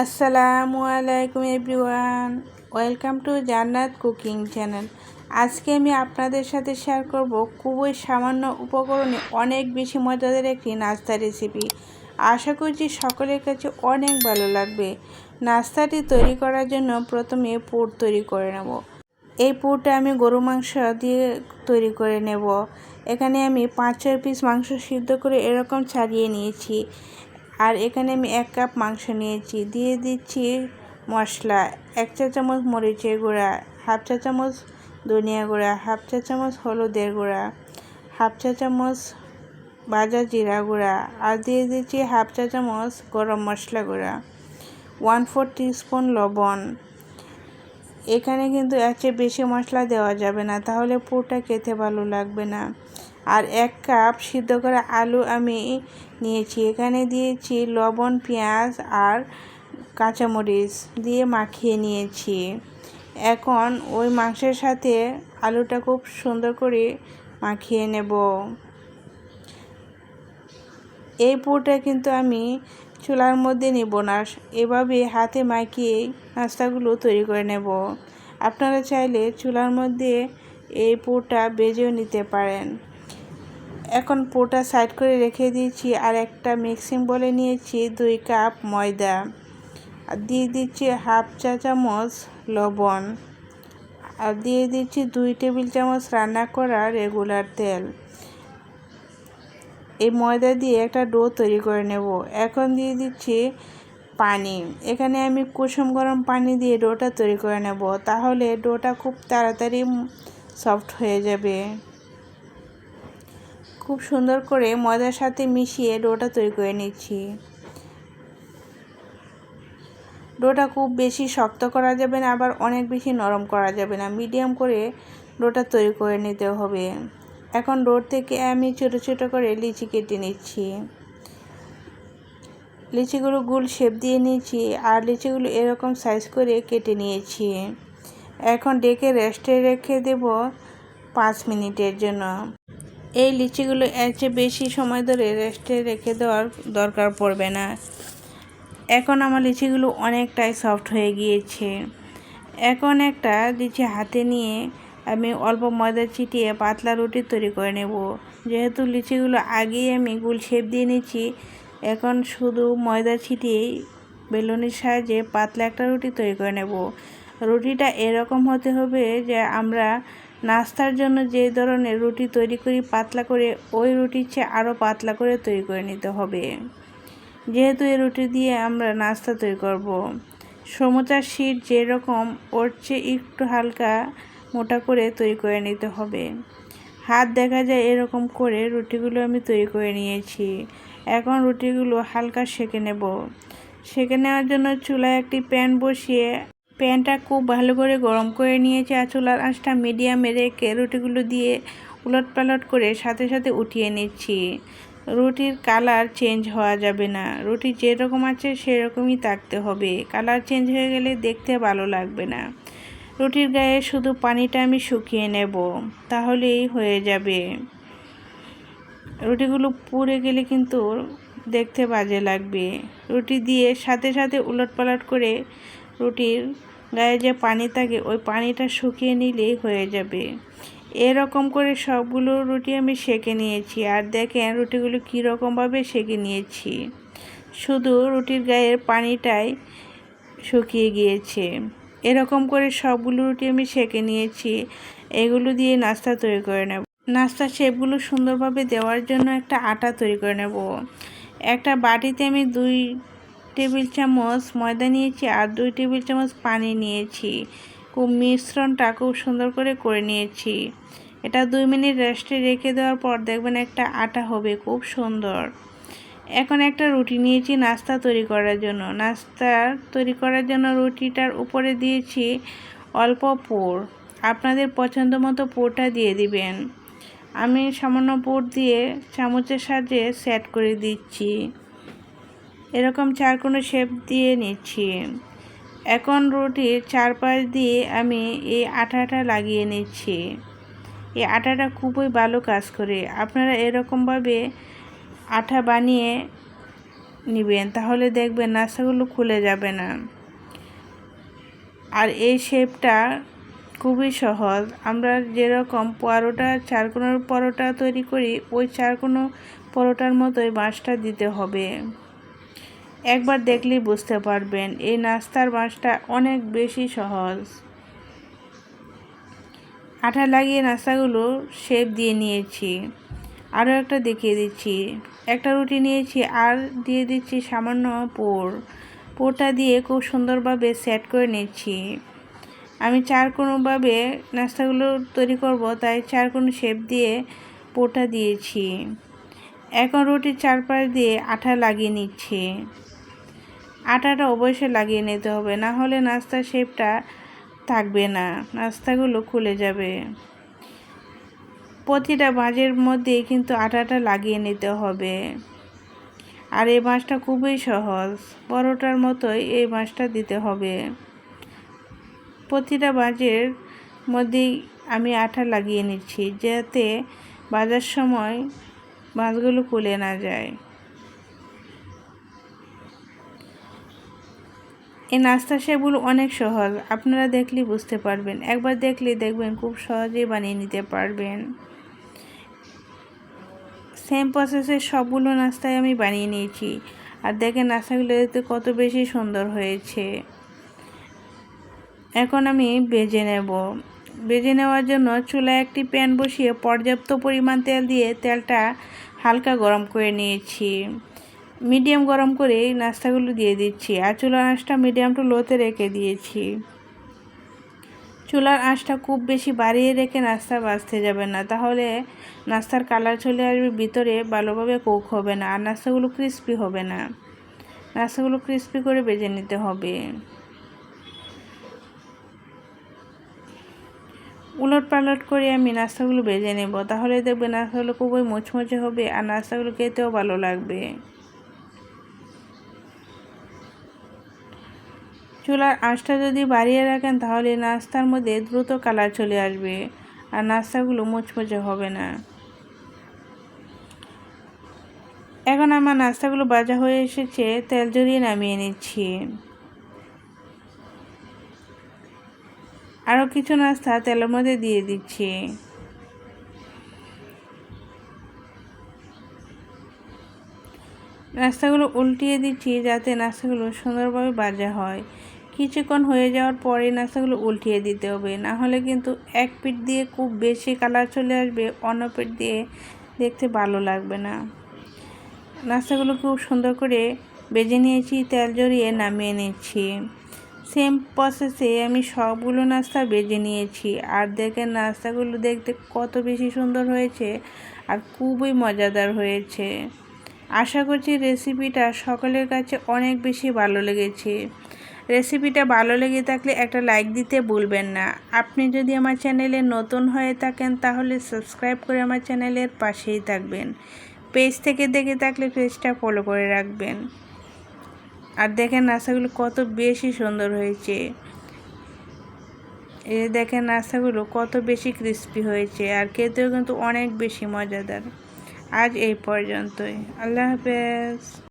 আসসালামু আলাইকুম everyone. Welcome to Jannat cooking channel. আজকে আমি আপনাদের সাথে শেয়ার করব খুবই সামান্য উপকরণে অনেক বেশি মজাদার একটি নাস্তা রেসিপি। আশা করছি সকলের কাছে অনেক ভালো লাগবে। নাস্তাটি তৈরি করার জন্য প্রথমে পুর তৈরি করে নেব। এই পুরটা আমি গরু মাংস দিয়ে তৈরি করে নেব। এখানে আমি পাঁচ ছয় পিস মাংস সিদ্ধ করে এরকম ছাড়িয়ে নিয়েছি। আর এখানে আমি এক কাপ মাংস নিয়েছি। দিয়ে দিচ্ছি মশলা, এক চা চামচ মরিচের গুঁড়া, হাফ চা চামচ ধনিয়া গুঁড়া, হাফ চা চামচ হলুদের গুঁড়া, হাফ চা চামচ ভাজা জিরা গুঁড়া আর দিয়ে দিচ্ছি হাফ চা চামচ গরম মশলা গুঁড়া ওয়ান ফোর স্পুন লবণ। এখানে কিন্তু এর চেয়ে বেশি মশলা দেওয়া যাবে না, তাহলে পুরোটা খেতে ভালো লাগবে না। আর এক কাপ সিদ্ধ করা আলু আমি নিয়েছি। এখানে দিয়েছি লবণ, পেঁয়াজ আর কাঁচামরিচ দিয়ে মাখিয়ে নিয়েছি। এখন ওই মাংসের সাথে আলুটা খুব সুন্দর করে মাখিয়ে নেব। এই পুরটা কিন্তু আমি চুলার মধ্যে নেব না, এভাবে হাতে মাখিয়ে নাস্তাগুলো তৈরি করে নেব। আপনারা চাইলে চুলার মধ্যে এই পুরটা বেজেও নিতে পারেন। এখন পোটা সাইড করে রেখে দিয়েছি আর একটা মিক্সিং বলে নিয়েছি দুই কাপ ময়দা। আর দিয়ে দিচ্ছি হাফ চা চামচ লবণ। আর দিয়ে দিচ্ছি দুই টেবিল চামচ রান্না করা রেগুলার তেল। এই ময়দা দিয়ে একটা ডো তৈরি করে নেব। এখন দিয়ে দিচ্ছি পানি। এখানে আমি কুসুম গরম পানি দিয়ে ডোটা তৈরি করে নেব। তাহলে ডোটা খুব তাড়াতাড়ি সফট হয়ে যাবে। খুব সুন্দর করে ময়দার সাথে মিশিয়ে ডোটা তৈরি করে নিচ্ছি। ডোটা খুব বেশি শক্ত করা যাবে না, আবার অনেক বেশি নরম করা যাবে না। মিডিয়াম করে ডোটা তৈরি করে নিতে হবে। এখন ডোর থেকে আমি ছোটো ছোটো করে লিচি কেটে নিচ্ছি। লিচিগুলো গুল শেপ দিয়ে নিয়েছি আর লিচিগুলো এরকম সাইজ করে কেটে নিয়েছি। এখন ডেকে রেস্টে রেখে দেব পাঁচ মিনিটের জন্য। এই লিচিগুলো এর চেয়ে বেশি সময় ধরে রেস্টে রেখে দেওয়ার দরকার পড়বে না। এখন আমার লিচিগুলো অনেকটাই সফট হয়ে গিয়েছে। এখন একটা লিচি হাতে নিয়ে আমি অল্প ময়দা চিটিয়ে পাতলা রুটি তৈরি করে নেব। যেহেতু লিচিগুলো আগেই আমি গুল শেপ দিয়ে নিচ্ছি এখন শুধু ময়দা ছিটিয়েই বেলুনের সাহায্যে পাতলা একটা রুটি তৈরি করে নেব। রুটিটা এরকম হতে হবে যে আমরা নাস্তার জন্য যে ধরনের রুটি তৈরি করি, পাতলা করে ওই রুটির চেয়ে আরও পাতলা করে তৈরি করে নিতে হবে। যেহেতু এই রুটি দিয়ে আমরা নাস্তা তৈরি করব। সমোচার শীত যেরকম, ওর চেয়ে একটু হালকা মোটা করে তৈরি করে নিতে হবে। হাত দেখা যায় এরকম করে রুটিগুলো আমি তৈরি করে নিয়েছি। এখন রুটিগুলো হালকা সেঁকে নেব। সেঁকে নেওয়ার জন্য চুলায় একটি প্যান বসিয়ে প্যানটা খুব ভালো করে গরম করে নিয়েছি, আর চুলার আঁচটা মিডিয়ামে রেখে রুটিগুলো দিয়ে উলট পালট করে সাথে সাথে উঠিয়ে নিচ্ছি। রুটির কালার চেঞ্জ হওয়া যাবে না। রুটি যেরকম আছে সেরকমই থাকতে হবে। কালার চেঞ্জ হয়ে গেলে দেখতে ভালো লাগবে না। রুটির গায়ে শুধু পানিটা আমি শুকিয়ে নেব, তাহলেই হয়ে যাবে। রুটিগুলো পুড়ে গেলে কিন্তু দেখতে বাজে লাগবে। রুটি দিয়ে সাথে সাথে উলট পালট করে রুটির গায়ে যে পানি থাকে, ওই পানিটা শুকিয়ে নিলেই হয়ে যাবে। এরকম করে সবগুলো রুটি আমি সেঁকে নিয়েছি। আর দেখেন রুটিগুলো কীরকমভাবে সেঁকে নিয়েছি। শুধু রুটির গায়ের পানিটাই শুকিয়ে গিয়েছে। এরকম করে সবগুলো রুটি আমি সেঁকে নিয়েছি। এগুলো দিয়ে নাস্তা তৈরি করে নেব। নাস্তা শেপগুলো সুন্দরভাবে দেওয়ার জন্য একটা আটা তৈরি করে নেব। একটা বাটিতে আমি দুই টেবিল চামচ ময়দা নিয়েছি আর দুই টেবিল চামচ পানি নিয়েছি। খুব মিশ্রণটা খুব সুন্দর করে করে নিয়েছি। এটা দুই মিনিট রেস্টে রেখে দেওয়ার পর দেখবেন একটা আটা হবে খুব সুন্দর। এখন একটা রুটি নিয়েছি নাস্তা তৈরি করার জন্য। নাস্তা তৈরি করার জন্য রুটিটার উপরে দিয়েছি অল্প পোর। আপনাদের পছন্দ মতো পোরটা দিয়ে দিবেন। আমি সামান্য পোর দিয়ে চামচের সাহায্যে সেট করে দিচ্ছি। এরকম চার কোনো শেপ দিয়ে নিচ্ছি। এখন রুটির চারপাশ দিয়ে আমি এই আটাটা লাগিয়ে নিচ্ছি। এই আটাটা খুবই ভালো কাজ করে। আপনারা এরকমভাবে আঠা বানিয়ে নেবেন, তাহলে দেখবেন নাস্তাগুলো খুলে যাবে না। আর এই শেপটা খুবই সহজ। আমরা যেরকম পরোটা চারকোনোর পরোটা তৈরি করি, ওই চারকোনো পরোটার মতোই বাঁশটা দিতে হবে। একবার দেখলেই বুঝতে পারবেন, এই নাস্তার বাঁশটা অনেক বেশি সহজ। আঠা লাগিয়ে নাস্তাগুলো শেপ দিয়ে নিয়েছি। আরও একটা দেখিয়ে দিচ্ছি। একটা রুটি নিয়েছি আর দিয়ে দিচ্ছি সামান্য পোর। পোরটা দিয়ে খুব সুন্দরভাবে সেট করে নিচ্ছি। আমি চার কোনোভাবে নাস্তাগুলো তৈরি করব, তাই চার কোনো শেপ দিয়ে পোটা দিয়েছি। এখন রুটির চারপাশ দিয়ে আঠা লাগিয়ে নিচ্ছি। আটাটা অবশ্যই লাগিয়ে নিতে হবে, না হলে নাস্তার শেপটা থাকবে না, নাস্তাগুলো খুলে যাবে। প্রতিটা মাঝের মধ্যে কিন্তু আটাটা লাগিয়ে নিতে হবে। আর এই মাছটা খুবই সহজ, পরোটার মতোই এই মাছটা দিতে হবে। প্রতিটা মাঝের মধ্যেই আমি আঠা লাগিয়ে নিচ্ছি, যাতে বাজার সময় মাছগুলো খুলে না যায়। এই নাস্তা সেগুলো অনেক সহজ, আপনারা দেখলেই বুঝতে পারবেন। একবার দেখলে দেখবেন খুব সহজেই বানিয়ে নিতে পারবেন। সেম প্রসেসে সবগুলো নাস্তায় আমি বানিয়ে নিয়েছি। আর দেখেন নাস্তাগুলো কত বেশি সুন্দর হয়েছে। এখন আমি বেজে নেব। বেজে নেওয়ার জন্য চুলায় একটি প্যান বসিয়ে পর্যাপ্ত পরিমাণ তেল দিয়ে তেলটা হালকা গরম করে নিয়েছি। মিডিয়াম গরম করে নাস্তাগুলো দিয়ে দিচ্ছি আর চুলার আঁশটা মিডিয়াম টু লোতে রেখে দিয়েছি। চুলার আঁশটা খুব বেশি বাড়িয়ে রেখে নাস্তা বাঁচতে যাবে না, তাহলে নাস্তার কালার চলে আসবে, ভিতরে ভালোভাবে কোক হবে না আর নাস্তাগুলো ক্রিস্পি হবে না। নাস্তাগুলো ক্রিস্পি করে বেজে নিতে হবে। উলট পালট করে আমি নাস্তাগুলো বেজে নেব। তাহলে দেখবে নাস্তাগুলো খুবই মুচমুচে হবে আর নাস্তাগুলো খেতেও ভালো লাগবে। চুলার আঁচটা যদি বাড়িয়ে রাখেন তাহলে নাস্তার মধ্যে দ্রুত কালার চলে আসবে আর নাস্তাগুলো মুচমুচে হবে না। এখন আমার নাস্তাগুলো বাজা হয়ে এসেছে, তেল জড়িয়ে নামিয়ে নিচ্ছি। আরও কিছু নাস্তা তেলের মধ্যে দিয়ে দিচ্ছি। নাস্তাগুলো উল্টিয়ে দিচ্ছি যাতে নাস্তাগুলো সুন্দরভাবে বাজা হয়। কিছুক্ষণ হয়ে যাওয়ার পরে নাস্তাগুলো উল্টিয়ে দিতে হবে। না হলে কিন্তু এক পিঠ দিয়ে খুব বেশি কালার চলে আসবে, অন্য পিঠ দিয়ে দেখতে ভালো লাগবে না। নাস্তাগুলো খুব সুন্দর করে বেজে নিয়েছি, তেল জড়িয়ে নামিয়ে নিচ্ছি। সেম প্রসেসে আমি সবগুলো নাস্তা বেজে নিয়েছি। আর দেখেন নাস্তাগুলো দেখতে কত বেশি সুন্দর হয়েছে আর খুবই মজাদার হয়েছে। আশা করছি রেসিপিটা সকলের কাছে অনেক বেশি ভালো লেগেছে। রেসিপিটা ভালো লেগে থাকলে একটা লাইক দিতে ভুলবেন না। আপনি যদি আমার চ্যানেলে নতুন হয়ে থাকেন, তাহলে সাবস্ক্রাইব করে আমার চ্যানেলের পাশেই থাকবেন। পেজ থেকে দেখে থাকলে পেজটা ফলো করে রাখবেন। আর দেখেন নাস্তাগুলো কত বেশি সুন্দর হয়েছে। এই দেখেন নাস্তাগুলো কত বেশি ক্রিস্পি হয়েছে আর খেতেও কিন্তু অনেক বেশি মজাদার। আজ এই পর্যন্তই। আল্লাহ হাফেজ।